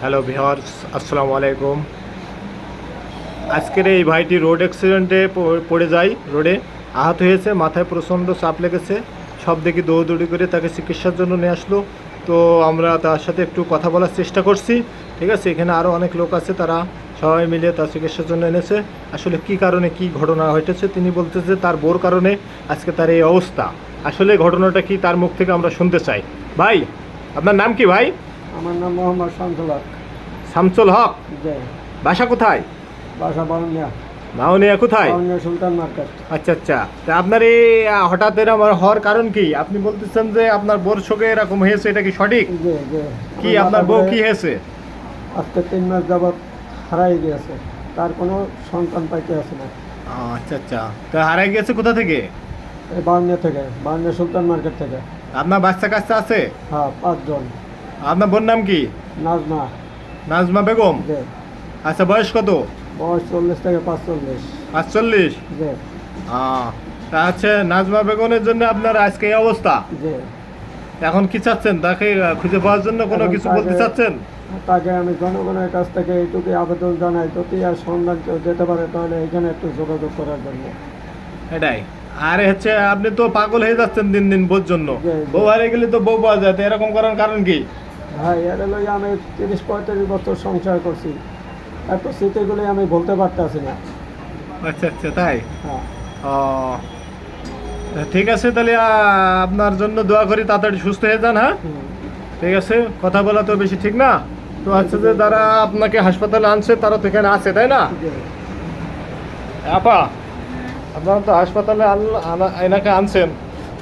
Hello ভিহার্স আসসালামু আলাইকুম। আজকের এই ভাইটি রোড অ্যাক্সিডেন্টে পড়ে যায়, রোডে আহত হয়েছে, মাথায় প্রচণ্ড চাপ লেগেছে, সব দেখি দৌড়দৌড়ি করে তাকে চিকিৎসার জন্য নিয়ে আসলো। তো আমরা তার সাথে একটু কথা বলার চেষ্টা করছি, ঠিক আছে? এখানে আরও অনেক লোক আছে, তারা সবাই মিলে তার চিকিৎসার জন্য এনেছে। আসলে কি কারণে কি ঘটনা ঘটেছে, তিনি বলতেছে তার বোর কারণে আজকে তার এই অবস্থা। আসলে ঘটনাটা কি তার মুখ থেকে আমরা শুনতে চাই। ভাই, আপনার নাম কি ভাই? আমার নাম মোহাম্মদ শামসুল হক। যে বাসা কোথায়? বাসা বাউনিয়া। মাউনিয়া কোথায়? সুলতান মার্কেট। আচ্ছা আচ্ছা। তা আপনার এই হঠাৎ এরকম হওয়ার কারণ কি? আপনি বলতেছেন যে আপনার বোর শোকে এরকম হয়েছে এটা কি সঠিক? কি আপনার বউ কি হয়েছে? আজকে তিন মাস যাবৎ হারাই গিয়েছে। তার কোনো সন্তান পাইতে আছে না আচ্ছা আচ্ছা। তা হারাই গেছে কোথা থেকে? বাউনিয়া থেকে বাউনিয়া সুলতান মার্কেট থেকে। আপনার বাচ্চা কাচ্চা আছে? হ্যাঁ পাঁচজন। আপনার বোন নাম কি? নাজমা। নাজমা বেগম? আচ্ছা বয়স কত? বয়স চল্লিশ থেকে পাঁচচল্লিশ। পাঁচচল্লিশ? তা হচ্ছে নাজমা বেগমের জন্য আপনার আজকে এই অবস্থা? এখন কি চাচ্ছেন? তাকে খুঁজে পাওয়ার জন্য কোনো কিছু বলতে চাচ্ছেন? তাকে আমি জনগণের কাছ থেকে এইটুকুই আবেদন জানাই যদি আর সন্ধান কেউ যেতে পারে তাহলে এখানে একটু যোগাযোগ করার জন্য। এটাই। আরে হচ্ছে আপনি তো পাগল হয়ে যাচ্ছেন দিন দিন বোর জন্য। বউ হারিয়ে গেলে তো বউ পাওয়া যায় এরকম করার কারণ কি? ভাই এটা লই আমি তিরিশ পঁয়ত্রিশ বছর সংসার করছি। এত স্মৃতিগুলি আমি বলতে পারতেছি না। আচ্ছা আচ্ছা তাই? হ্যাঁ। ও ঠিক আছে তাহলে আপনার জন্য দোয়া করি তাড়াতাড়ি সুস্থ হয়ে যান হ্যাঁ? ঠিক আছে? কথা বলা তো বেশি ঠিক না? তো আচ্ছা যে যারা আপনাকে হাসপাতালে আনছে তারা তো এখানে আছে তাই না? আপা আপনারা তো হাসপাতালে আনল- এনাকে আনছেন।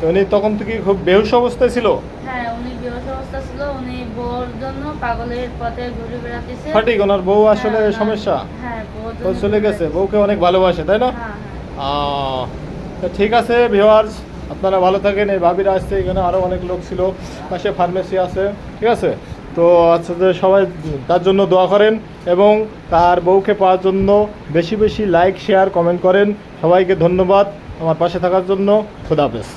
তো উনি তখন থেকে খুব বেহুশ অবস্থায় ছিল। হ্যাঁ উনি বিহস অবস্থা ছিল উনি বউর জন্য পাগলের পথে ঘুরে বেড়াতেছে। সঠিক ওনার বউ আসলে হ্যাঁ, সমস্যা। হ্যাঁ চলে গেছে বউকে অনেক ভালোবাসে তাই না? হ্যাঁ হ্যাঁ। তো ঠিক আছে ভিওয়ার্স আপনারা ভালো থাকেন। এই ভাবিরা আসছে এখানে আরও অনেক লোক ছিল। পাশে ফার্মেসি আছে ঠিক আছে? তো আচ্ছা যে সবাই তার জন্য দোয়া করেন এবং তার বউকে পাওয়ার জন্য বেশি বেশি লাইক শেয়ার কমেন্ট করেন। সবাইকে ধন্যবাদ। আমার পাশে থাকার জন্য খুদাফেজ